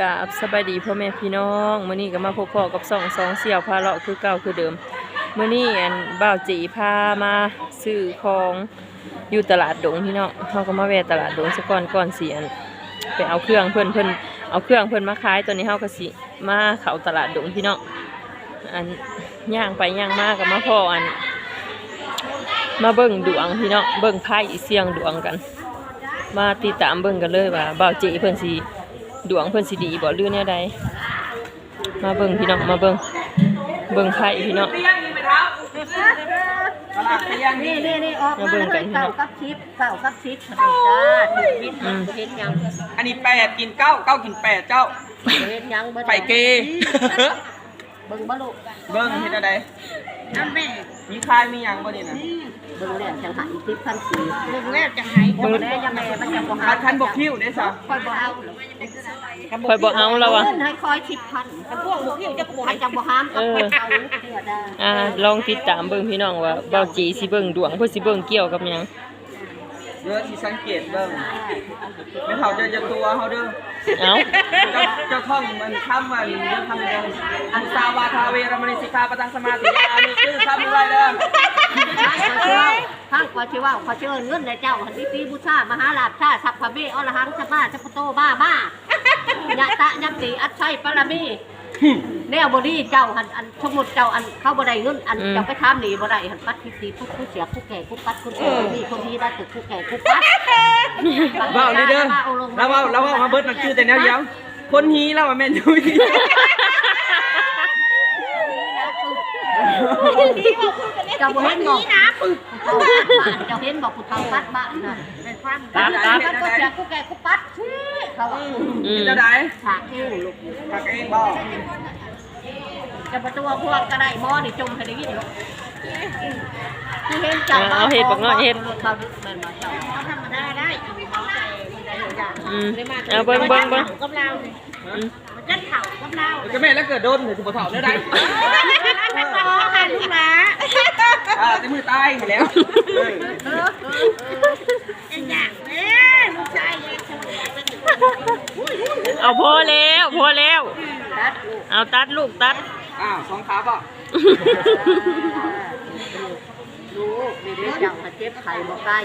กับสบายดีพ่อแม่พี่น้องมื้อนี้ก็มาพบพ่อกับสองสองเสี่ยวพาเลาะคือเก่าคือเดิมมื้อนี้อันบ่าวจีพามาซื้อของอยู่ตลาดดงพี่น้องเฮาก็มาแวะตลาดดงซะก่อนก่อนเสิอันไปเอาเครื่องเพิ่อนเพิ่อนเอาเครื่องเพิ่อนมาขายตอนนี้เฮาก็สิมาเขาตลาดดงพี่น้องอันย่างไปย่างมาก็มาพ่ออัน มาเบิ่งดวงพี่น้องเบิ่งไพ่เสี่ยงดวงกัน มาติดตามเบิ่งกันเลยว่าบ่าวเจเพิ่อนสิ ดวงเพิ่นสิดีบ่หรือแนวใดมาเบิ่งพี่น้องมาเบิ่งเบิ่งไพ่พี่น้องเตียงนี่ไปเท้าตลาดเตียงนี่นี่นี่นี่ออกมามาเบิ่งเลกันยพี่น้เก่าองกับชิปเก่ากับชิปสวัสดีจ้าเห็นอืมเห็นยังอันนี้แปดกินเก้าเก้ากินแปดเจ้าเห็นยังเบิ่งไปเกเบิ่งบ่ลูกเบิ้งเห็นอะไรนั่นแม่มีคายมีหยังบ่นี่นะเบิ่งแล้วจังหายทิพพันสีเบิ่งแล้วจะหายเบิ่งแล้วยังแม่มันจะบ่หาคันคันบกคิ้วได้ซะค่อยบ่เอาคอยบ่เอาแล้วว่ะเงินให้คอยชิปพันกันพวกลูกพี่จะปวใครดจะบ่ห้ามเออเอาเพื่อได้อ่าลองติดตามเบิ่งพี่น้องว่าบ่าวเจสิเบิ่งดวงเพิ่นสิเบิ่งเกี่ยวกับหยังเด้อที่สังเกตเบิ้งไม่เท่าจะจะตัวเฮาเด้อเอ้าเจ้าเจ้าท่องมันคำมันเรื่องคำเดิมอันสาวาทาเวรมณีสิกขาปตังสมาธิยานี่คือคำอะไรเด้อ ข้างกว่าชื่อว่าเขาเชิญเงินในเจ้าหันติตีบูชามหาลาภชาสัพพะเมอรหังสัมมาสัพพะโตบ้าบ้ายะตะยัมติอัจฉัยปรมีแนวบดีเจ้าหันอันสมมุติเจ้าอันเข้าบ่ได้เงินอันอืมเจ้าไปถามหนีบ่ได้หันปัดที่ตีผู้ผู้เสียผู้แก่ผู้ปัดผู้เสียผู้นี่คนนี้ได้ตึกผู้แก่ผู้ปัดเว้านี่เด้อแล้วเว้าแล้วเว้ามาเบิดมันคือแต่แนวเดียวคนฮีแล้วว่าแม่นอยู่นี่เจ้าบ่เห็นบอกเจ้าเห็นบอกผู้เฒ่าปัดบ้านน่ะเป็นความปัดปัดผู้เสียผู้แก่ผู้ปัดชี้เขาอืมเป็นจะได้ฉากเอวลูกปากเองบ่จะประตูพวกก็ได้หม้อนี่จมให้ได้ยินลูกที่เห็นเจ้าเอาเฮ็ดบักน้อยเฮ็ดเขาแม่นบ่เจ้าธรรมดาได้มองใจมันได้อย่างอืมเอาเบิ่งเบิ่งเบิ่งกับเราเนี่ยอืมมันจะเข่ากับเราก็แม่แล้วเกิดโดนถึงสิบ่เฒ่าได้ได้เป็นหมอค่ะลูกหลาอ่าแต่มือตายไปแล้วเออเป็นอย่างนี้ลูกชายยังสวยเป็นเอาพอแล้วพอแล้วตัดลูกเอาตัดลูกตัด อ้าวสองขาป่ะ ลูกนี่เด็กเจ้ามาเจ็บไข้บ่ใกล้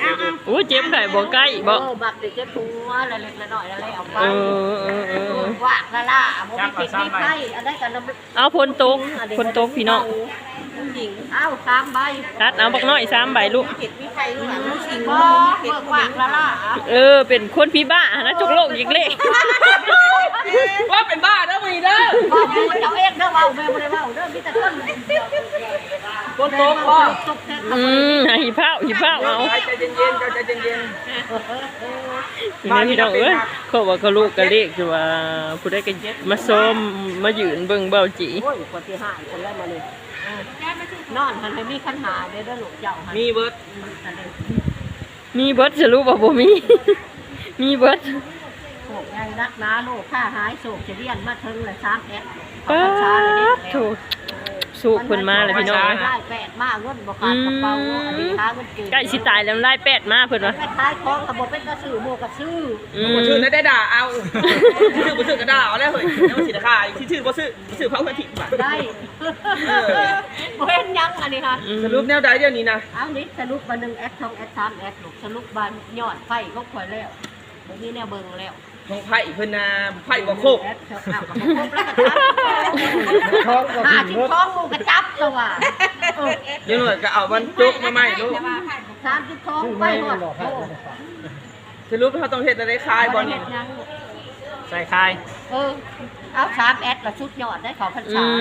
เอาเอาโอ้ยเจ็บไข่บ่ใกล้บ่เออบักเด็กเจ็บหัวละเล็กละน้อยอะไรเอาไปเออเออเออเออว่ากละล่ะบ่มีติดมีไข้อันใดกันเอาพนตกพนตกพี่น้อง หญิงเอาสามใบตัดเอาบักน้อยสามใบลูกเห็ดมีใครลูกหลานลูกสิงบ่เบิกว่ากละล่ะเออ เป็นคนพี่บ้านะจกโลกอีกเลยว่าเป็นบ้าเด้อมีเด้อบ่แม่เจ้าเองเด้อเว้าแม่บ่ได้เว้าเด้อมีแต่คนคนโตกป่ะตกแท้อืมหิเผาหิเผาเอาใจเย็นๆใจเย็นทีนี้พี่น้องเอ้ยเขาว่าก็ลูกก็เลขคือว่าผู้ใดก็มาส้มมายืนเบิ่งเบาจีโอ้ยคนที่ห้าคนแรกมาเลย นอนหันให้มีคันหาเด้อเด้อลูกเจ้าหันๆมีเบิร์ดมีเบิดสรุปว่าบ่มี มีเบิดโศกยังรักนาโลกค่าหายโศกจะเรียนมาถึงเลยสามแอดป๊าช้าเลยดโถ สูกเพิ่นมาเลยพี่น้องเอ้ยได้แปดมาเงินบ่ขาดกระเป๋าอันนี้หาเงินเก่งใกล้สิตายแล้วไล่แปดมาเพิ่นว่าไปขายของกับบเป็นกระสือโมกระสืออืบ่มชื่อได้ด่าเอาชื่อบ่ชื่อก็ด่าเอาแล้วเฮ้ยแล้วสิราคาที่ชื่อบ่ชื่อบ่ชื่อเผาเพิ่นถิ่บาทได้บ่เห็นยังอันนี้ค่ะอืมสรุปแนวใดเดี๋ยวนี้นะเอานิดสรุปมาหนึ่งแอดสองแอดสามแอดลูกสรุปบานยอดไฟก็ข่อยแล้วบ่มีแนวเบิ่งแล้ว ของไผ่เพิ่นน่ะไผ่บ่โคกแอดเอากับบ่ครบแล้วก็จับหาชิบท้องหมูกระจับตัวเออเดี๋ยวหน่อยก็เอามันจุกมาใหม่ลูกสามชิบท้องไปหมดโอ้สรุปเขาต้องเฮ็ดอะไรคายบ่นี่เฮ็ดยังใส่คายเออ เอาสามแอดละชุดยอดได้เขอพันอืชาม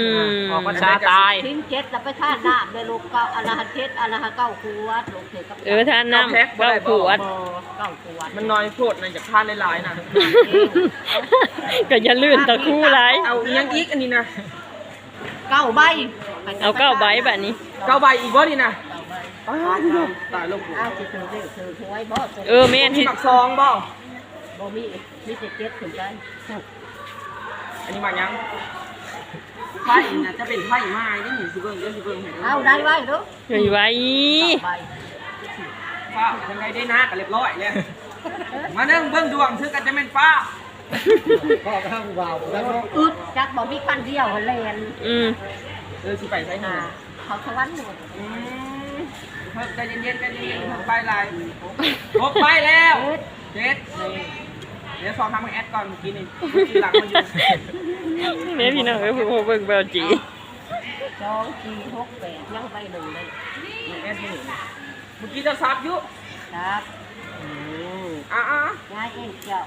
ออกพรรษาตาย ทิ้งเจ็ดแล้วไปท่าน้ำเลยลูกเก้าอรหันเจ็ดอรหันเก้าขวดลูกเถือกับเออท่านน้ำเก้าขวดบ่เก้าขวดมันน้อยโพดนะอยากทานหลายๆนะก็อย่าลื่นตะคู่หลายเอาอีหยังอีกอันนี้นะเก้าใบเอาเก้าใบแบบนี้ เก้าใบอีกบ่นี่นะอ้าวตายลูกกูเอาสิถือเลขถือหวยบ่เออแม่นมีที่หมักซองบ่บ่มีมีแต่เจ็ดถึงกันอั นนี้หมักหยังไผ่น่ะจะเป็นไผ่ไม้ได้หนิสิเบิ่งเด้อสิเบิ่งให้เอาได้ไว้ดูอยู่ไว้ใบฟ้าจังไดได้นาก็เรียบร้อยแล้วมาเนิ่งเบิ่งดวงซื้อกันจะแม่นฟ้าพ่อข้างวาวแล้วก็อึดจักบ่มีคันเดียวหันแลนอืมเออสิไปใช้หาอ่าเขาสวรรค์หมดอืมเพิ่มใจเย็นๆใจเย็นๆไปลายพบไปแล้วเจ็ดนี่เดี๋ยวสองทำให้แอดก่อนเมื่อกี้นี่เมื่อกี้หลังมาอยู่ แม่พี่น้องเอ้ยผู้เบิ่งเบลจีสองสี่หกแปดยังไปหนึ่งเลยนี่แอดนี่เมื่อกี้เจะซับอยุครับอืมอะอะง่ายเองเจ้า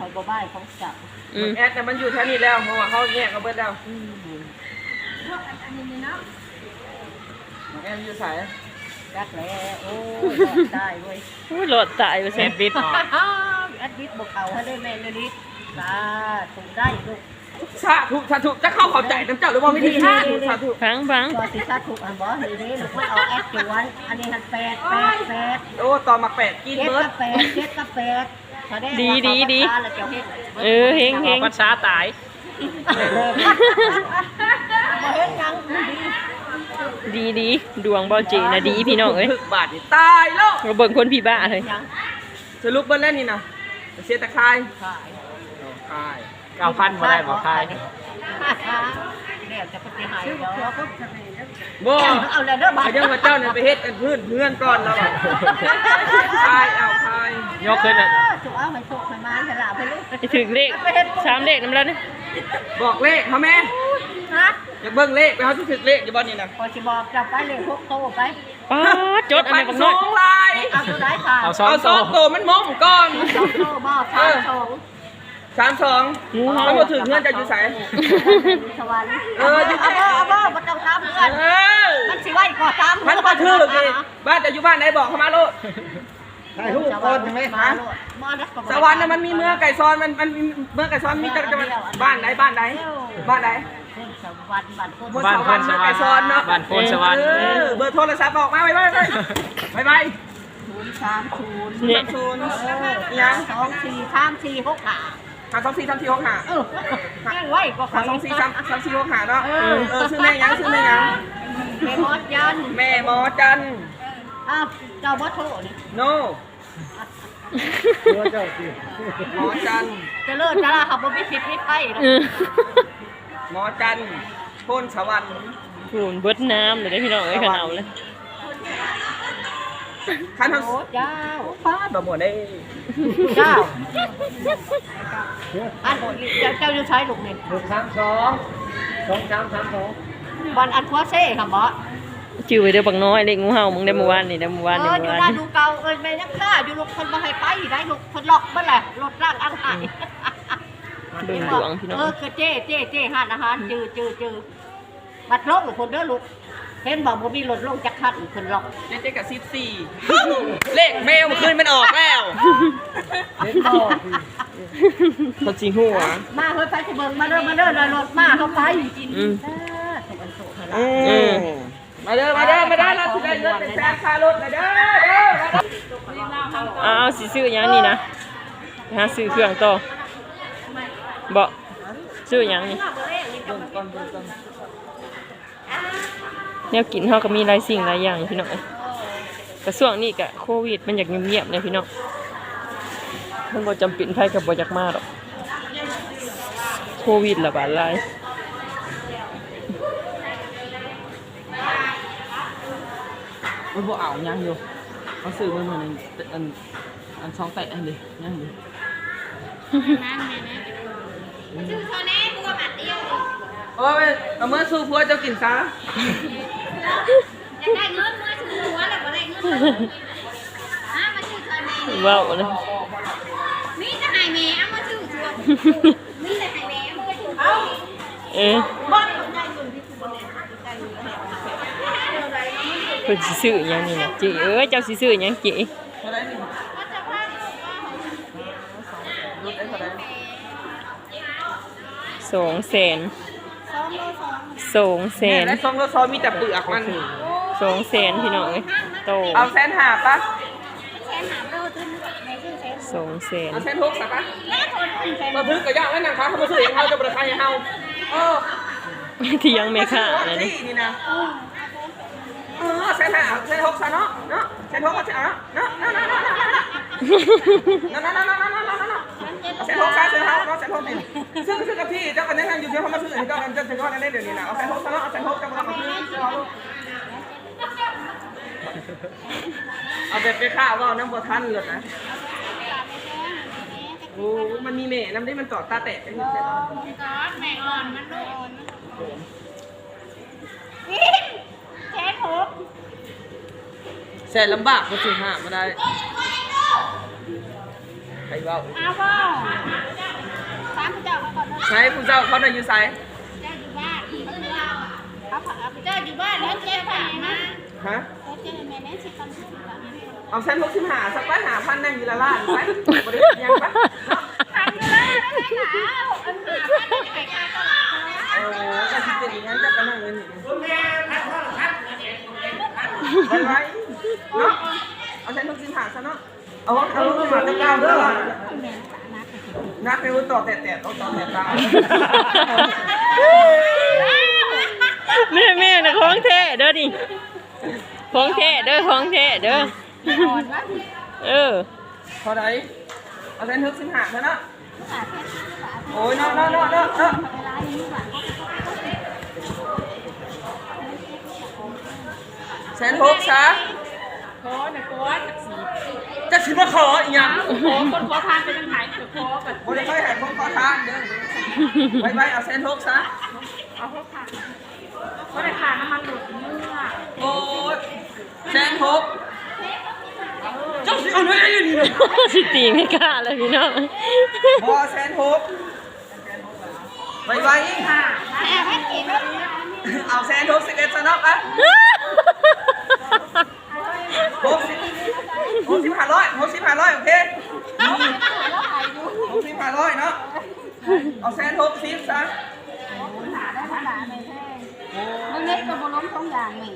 คอยบ่บ้ายของเจ้าอืมแอดแต่มันอยู่แถวนี้แล้วเพราะว่าเขาแยกกันเบิดแล้วแอดอยู่สายจักแล้วโอ้ยได้เว้ยโอ้ยหลอดตายไปเส้นบิดแอดมิดบอกเขาให้ได้แม่นลิศตาถูกได้ลูก สาธุสาธุจะเข้าเข้าใจน้ำเจ้าหรือว่าไม่ดีสาธุสาธุฟังฟังตัวสิซาถูกอันบอนี่นี่ลูกไม่เอาแอดจวนอันนี้หันแปดแปดแปดโอ้ตอนมาแปดกินเจ็ดเบิร์ดกับแปดเจ็ดกับแปดแสดงว่าเขาภาษาแล้วเจ้าเฮ็ดเออเฮงเฮงภาษาตาย บ่เฮ็ดหยังดีดีดีดวงเบลจีนะดีพี่น้องเอ้ยถึกบาทนี่ตายแล้วเราเบิ่งคนพี่บ้าเลยหยังสรุปเบิ้ลเล่นนี่นะเสียตะคายขายคาย เก้าพันบ่ได้บ่ขายแล้วจะปฏิหารเดี๋ยวก็บ่เอาแล้วเด้อบาไอ้เรื่องว่าเจ้าเนี่ยไปเฮ็ดกันพื้นเพื่อนก่อนแล้วอะคายเอาคายยกขึ้นอะจุเอาไปโชคไปมาสละไปลูกไปถึงเลขสามเลขน้ำแล้วนี่บอกเลขเขาแม่ฮะอยากเบิ่งเลขไปเขาที่ถึกเลขอยู่บ่นี่นะพอสิบอกจะไปเลยพกโตไปป้าดจดอันไหนบักสน้ออยงลายเอาตัวไหนค่ะเอาสองตัวมันมองก่อนสองโตบ่สาม สองสามสองงูเห่าเขามาถึงเงื่อนจะอยู่ไสสวรรค์เอออยู่เอาบ่เอาบ่บ่ต้องตามเพื่อนเออมันสิไว้ก่อตามมันก็ถือเลยบ้านจะอยู่บ้านไหนบอกเขามาโลดถ่ายรูปก่อนใช่ไหมมาโลดมาแล้วก็สวรรค์น่ะมันมีเมืองไก่ซอนมันมันมีเมืองไก่ซอนมีแต่จังหวัดบ้านไหนบ้านไหนบ้านไหนคนสวรรค์บ้านคนบนสวรรค์เมืองไก่ซอนเนาะบ้านโพนสวรรค์เออเบอร์โทรศัพท์บอกมาไปไปไปไปไปศูนย์สามศูนย์นี่ศูนย์เออยังสองสี่สามสี่หกห้า หาสองสี่สามสี่หกหาเออแม่งไว้ก็หาสองสี่สามสามสี่หกหาเนาะเอเอออเออชื่อแม่ยังชื่อแม่ยังแม่มดยันแม่หมอจันอ้าวเจ้าบ่โทษนี่โนหมอจันจะเลิกจะลาขับบ่มีสิทธิ์มีไทยเออหมอจันโพนสวรรค์หูนเบิดน้ำเลยได้อพี่น้องเอ้ยขนาดเลย คันทโอ้เจ้าำฟ้าแบบหมดได้เจ้าอันเจ้าเจ้าอยู่ใช้ลูกนี่หนึ่งสามสองสองสามสามสองวันอันคัวเซ่ค่ะบ่จื้อไว้เด้อบักน้อยเลขงูเห่ามึงได้เมื่อวานนี่ได้เมื่อวานเอนี่ออเมื่ยู่อวานหน้านี่ดูเก่าเอ้ยแม่ยังกล้าอยู่ลูกคนบ่ให้ไปได้ลูกคนล็อกเบิ่แหละรถล่างอังหายเบิ่งดวงพี่น้องเออคือเจ้เจ้เจ้ห้านอาหารจือจือจือบัดลงคนเด้อลูก เห็นบอกบ่มีรถลงจักคันคนล็อกเจ๊เจ๊กับสิบสี่เลขแมวเมื่อคืนมันออกแล้วเห็นบอกเขาจริงหัวมาเฮ้ยไปสิเบิ่งมาเด้อมาเด้อเลยรถมาเข้าไปอืมเออสุขอันสุขหั่นอืล่ะมมาเด้อมาเด้อมาเด้อเราสิได้เงินเป็นแสนค่ารถนะเด้อเด้อมาเด้อเอาเอาสิซื้อหยังนี่นะไปหาซื้อเครื่องต่อบ่ซื้อหยังนี่ แนวกินเฮาก็มีหลายสิ่งหลายอย่างพี่น้องเอ้ยกระช่วงนี้ก็โควิดมันอยากเงียบๆเลยพี่น้องมันบ่จำเป็นไผก็บ่อยากมาดอกโควิดระบาดหลายมันบ่เอายังอยู่เอาซื้อมาเหมือนอันอันสองแตะอันเลยยังอยู่ชื่อเขาแน่กูว่าบัตรเดียวโอ้ยเอาเมื่อสู้พัวเจ้ากินซะ อยากได้เงินมาถึงหัวแล้วบ่ได้เงินมาชื่อเธอแม่ว้าวเลยมีแต่ให้แม่เอามาชื่อชัวมีแต่ให้แม่เอามาชิวเออองม่คุณนซื้อหยังนี่นะจีเอ้ยเจ้าซื้อหยังจีสองแสน สองสองแสแม่นและซองรถซอมีแต่เปลือกมันสองแสนพี่น้องเอ้ยโตเอาแสนห้าปะแสนหาโลตึ้งในชื่อแสนสองแสนเอาแสนหกสักปะแล้วคนอื่นแสนมาพึ่งกับย่างแล้วนะคะเขามาซื้อเองเขาจะบริการให้เฮาเออเที่ยังไม่ค่าอะไรนี่นี่นี่นะเออแสนห้าแสนหกซะเนาะเนาะแสนหกก็จะเอาเนาะเนาะเนาะเนาะเนาะเนาะเนาะเนาะเนาะ สนหกซะเสือเฮาเนาะแสนหกนี่ซึ่งซึ่งกับพี่เจ้ากันยังอยู่เดี๋ยวเขามาซื้อให้เจ้ากันจะถึงว่าได้เดี๋ยวนี้นะเอาแสนหกซะเนาะเอาแสนหกจะมาเอาซื้อเอาแบบไปข้าวว่าน้ำบัวทันเลยนะโอ้มันมีเมฆน้ำได้มันจอดตาแตะไปหมดเลยก้อนแม่อ่อนมันโดนแค่หกแสนลำบากก็ถึงหามาได้ ครว่าเอาบ่สามพระเจ้าเขาก่อนเนาะใช้ผู้เจ้าเขาในยูไซเจ้าอยู่บ้านเขาเอาเจ้าอยู่บ้านแล้วเจ้าผ่านมาฮะ แล้วเจ้าแม่แม่สิคนพูดแบบนี้เอาแสนหกสิบหาสักไปหาพันนั่งอยู่ละล้านไปบริยังปะ ทำอยู่แล้วไม่ได้ขาวอันหาบ้านไม่ได้ขายตลาด โอ้ก็คิดเป็นอย่างนั้นจะไปนั่งเงินอีกไปไว้เนาะเอาแสนหกสิบหาซะเนาะ เอาเอาลูกมาตะก้าวเด้อนักไปว่าต่อแต่แต่ต่อต่อแต่ตาแม่แม่นะของแท้เด้อนี่ของแท้เด้อของแท้เด้อเออพอได้เอาแสนหกสิบหาซะเนาะโอ้ยเนาะเนาะเนาะเนาะเนาะแสนหกซะขอนะก้อนสี จะสิมาขออีกอย่างขอคนขอทานเป็นหายเถอะขอแบบบริค่อยให้ผมขอทานเด้อไว้ไว้เอาแสนหกซะเอาเขาขาดก็ได้ขาดน้ำมันหลุดเมื่อโอ้ยแสนหกเจ้าสิเอาเนื้ออยู่นี่เลยสิตีไม่กล้าเลยพี่น้องบอแสนหกไว้ไว้แม่ให้กินแล้วเอาแสนหกสิเอ็ดซะนาะอะหกสิบห กสิบห้าร้อยหกสิบห้าร้อยโอเคหกสิบห้าร้อยเนาะเอาแสนหกสิบซะมันเล็กกับบล้มสองอย่างนี่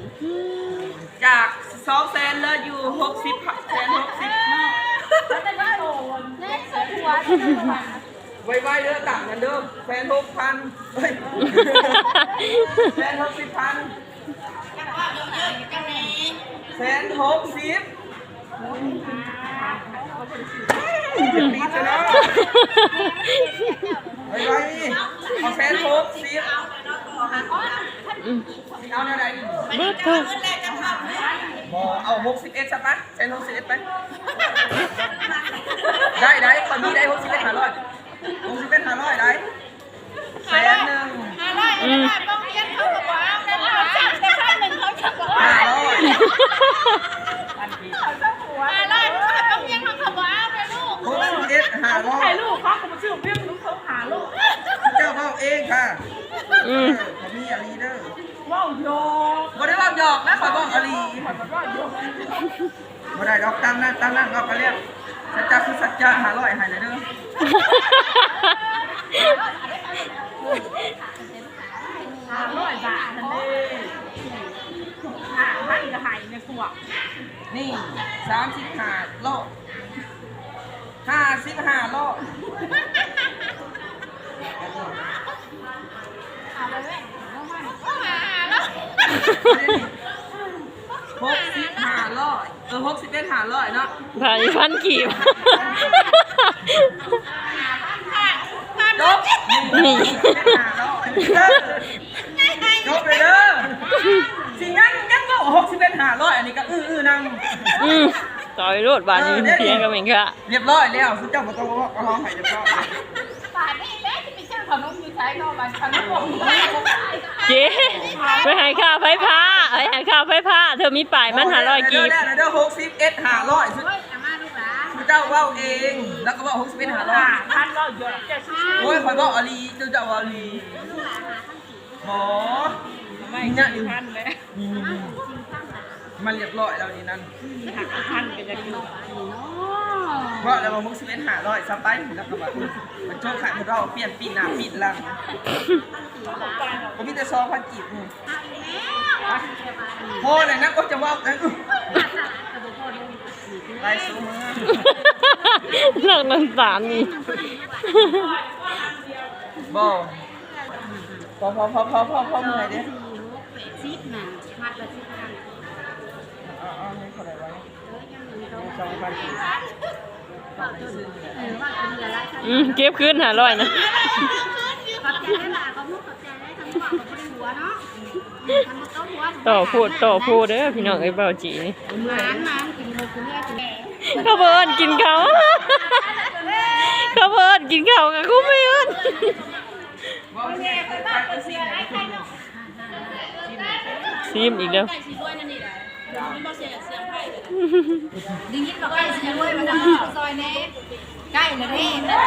จากสองแสนเลยอยู่หกสิบแสนหกสิบเล็กสุดหัวไว้ไว้เด้อต่างกันเด้อแสนหกพันเฮ้ยแสนหกสิบพันแสนหกสิบ จะตีจะเนาะไว้ไว้เอาแสนหกสิบเอาแนวไหนเบิดเพิ่นบอกเอาหกสิบเอ็ดสักปะแสนหกสิบเอ็ดไปได้ได้ตอนนี้ได้หกสิบเอ็ดห้าร้อยหกสิบเอ็ดห้าร้อยได้แสนหนึ่งอะไรต้องเรียนเขาบอกว่าแล้วเขาจ้างแต่พันหนึ่งเขาจะบอกว่า ห้าร้อยอะไรต้องเรียนเขาบอกว่าเลยลูกหกสิบเอ็ดห้าร้อยถ่ายรูปเขาก็มาชื่อเพื่อนลูกเขาหาลูกเจ้าเบ้าเองค่ะอืมเขามีอาลีเด้อว้าวโยกบ่ได้ว่าหยอกนะขอยบอกอาลีว้าวโยกบ่ได้ดอกตั้งนั่นตั้งนั่นก็เขาเรียกสัจจะคือสัจจะห้าร้อยให้เลยเด้อหาร้อยบาทนั่นเองหา ให้ก็หายในขวดนี่สามสิบห้าโลห้าสิบห้าโลก็หาแล้วหกสิบห้าร้อยเออหกสิบเอ็ดห้าร้อยเนาะผ่านพันกีบจบนี่ จบเลยเด้อสิงั้นยังก็ หกสิบเอ็ดห้าร้อยอันนี้ก็อื้ออื้อนั่ง อืมต่อยรถบานนี้เพียงกับเหม็นค่ะเรียบร้อยแล้วสุดเจ้าบ่ต้องบอกร้องให้เรียบร้อยป่านนี้แม่จะไปซื้อขนมอยู่ใช้นอกบ้านขนมเจ๊ไปหายข้าวไฟผ้าไปหายข้าวไฟผ้า เธอมีป่ายมันหาร้อยกีบเด้อเด้อหกสิบเอ็ดห้าร้อยสุดเฮ้ยอามาลูกหลานสุดเจ้าเว้าเอง แล้วก็บอกหกสิบเอ็ดห้าร้อยหาพันก็โยกจะชื่อโอ้ยคอยบอกอาลีเจ้าเจ้าอาลีหมอไม่ใช่พันเลย มันเรียบร้อยแล้วนี่นั่นหักพันก็จะอยู่เพราะแล้วบอกหกสิบเอ็ดห้าร้อยซับไปแล้วก็แบบมันโชคขายของเราเปลี่ยนปีหน้าปีหลังผมมีแต่ซองพันกีบนี่พอเลยนะก็จะว่ากันไรซูมือเลิกน้ำตาลนี่บอพอพอพอพอพอพอเมื่อยเด้ซิปน่ะมัดละสิบพัน เอาเอาให้เขาได้ไว้สองพันกีบว่าจนเออว่าเป็นเรือไรใช่อืมเก็บคืนหาร้อยนะขอบใจได้หลายเขามุกขอบใจได้ทั้งหมดเขาเป็นหัวเนาะทำมาต้มหัวต่อพูดต่อพูดเด้อพี่น้องไอ้เบาจีนี่หมานหมานกินเลยกินเลือดกินแหน่เขาเบิร์นกินเขาเขาเบิร์นกินเขากับกูไม่เอิ้นบอกแม่ไปบ้านไปเสียไอ้ใครเนาะซีมอีกแล้ว ดึงยิ้มกับใกล้สิรวยมาทางซอยนี้ใกล้เลยเด้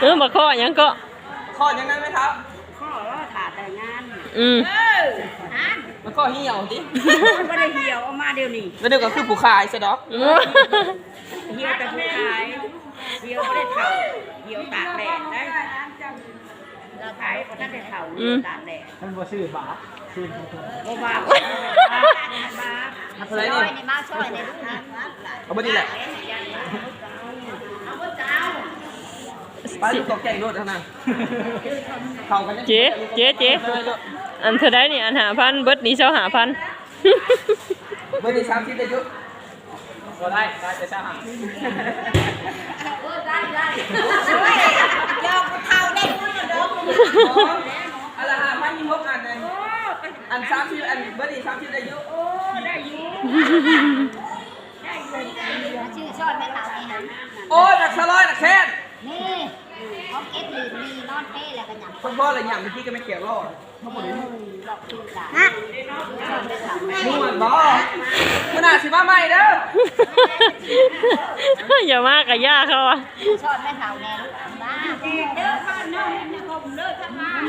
เออมาข้อหยังก็ข้อยังนั้นไหมครับ ข้อว่าถาแต่งาน อืม มันก็เหี่ยวดิไม่ได้เหี่ยวออกมาเดี๋ยวนี้แล้วเดี๋ยวก็คือผู้ขายซะดอกเหี่ยวแต่ผู้ขายเหี่ยวไม่ได้เผาเหี่ยวตากแดดได้เราขายก็ท่านได้เผาเหี่ยวตากแดดมันบ่ซื้อบาทซื้อบ่ว่าบ่ว่าอะไรนี่ในมาช่วยในลูกค้าเอาบ่ดีแหละไปลูกตกแก่งรถเท่านั้นเข้ากันเจ๊เจ๊เจ๊ อันเธอได้นี่อันหาพันเบิดนี่เช้าหาพันเบอร์นี้30ได้ยุก็ได้ได้จะซ่าหายอมเท่าได้คุณเด้ออันละห้าพันยี่หกอันเลยอันสามสิบอันเบอร์นี้สามสิบได้ยุชื่อชอดแม่ขาวนี่ฮะโอ้ยหนักสลอยหนักแค้นนี่ ของเอ็ดหรือมีนอนเป้แล้วกันยังคนพ่ออะไรอย่างเมื่อกี้ก็ไม่เกี่ยวรอดทั้งหมดเลยหลอกคือหลานฮะชอดแม่ขาวม่วนบ่ขนาดสิมาใหม่เด้ออย่ามากกับย่าเขาอะชอดแม่ขาวแน่ลูกบ้าเด้อข้าน้องเนี่ยผมเลิกทำงาน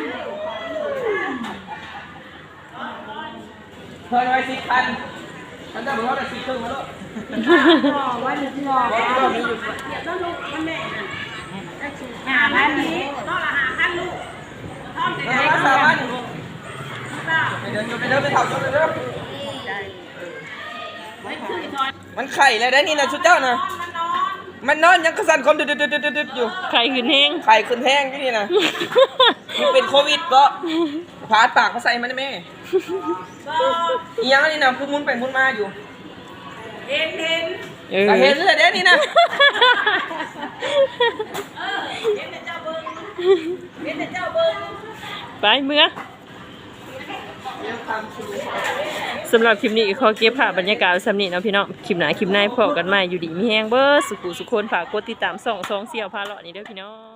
เคยไว้สิบพันฉันจะบอกว่าได้สิบครึ่งมาแล้วไว้หนึ่งหลอกก็มีอยู่ หาพันนี้ต้องละหาพันลูกเออสามพันไปเดินไปเดินไปเถ่าไปเดินมันไข่เลยได้นี่นะชุดเจ้านะมันนอนยังกระสันคนดึดดึดดึดดดอยู่ใครขึ้นแห้งไข่ขึ้นแห้งที่นี่นะมันเป็นโควิดก็พาดปากมาใส่มันได้ไหมอียังนี่นะคือมุนไปมุนมาอยู่เห็นไหม ออ ก็เห็นเลยเด้นี่นะไปเมื่อสำหรับคลิปนี้ขอเก็บภาพบรรยากาศไว้สำนีเนาะพี่น้องคลิปหน้าคลิปหน้าพอกันใหม่อยู่ดีมีแห้งเบอร์สุขุสุคนฝากกดติดตามส่องซองเสี่ยวพาเลาะนี่เด้อพี่น้อง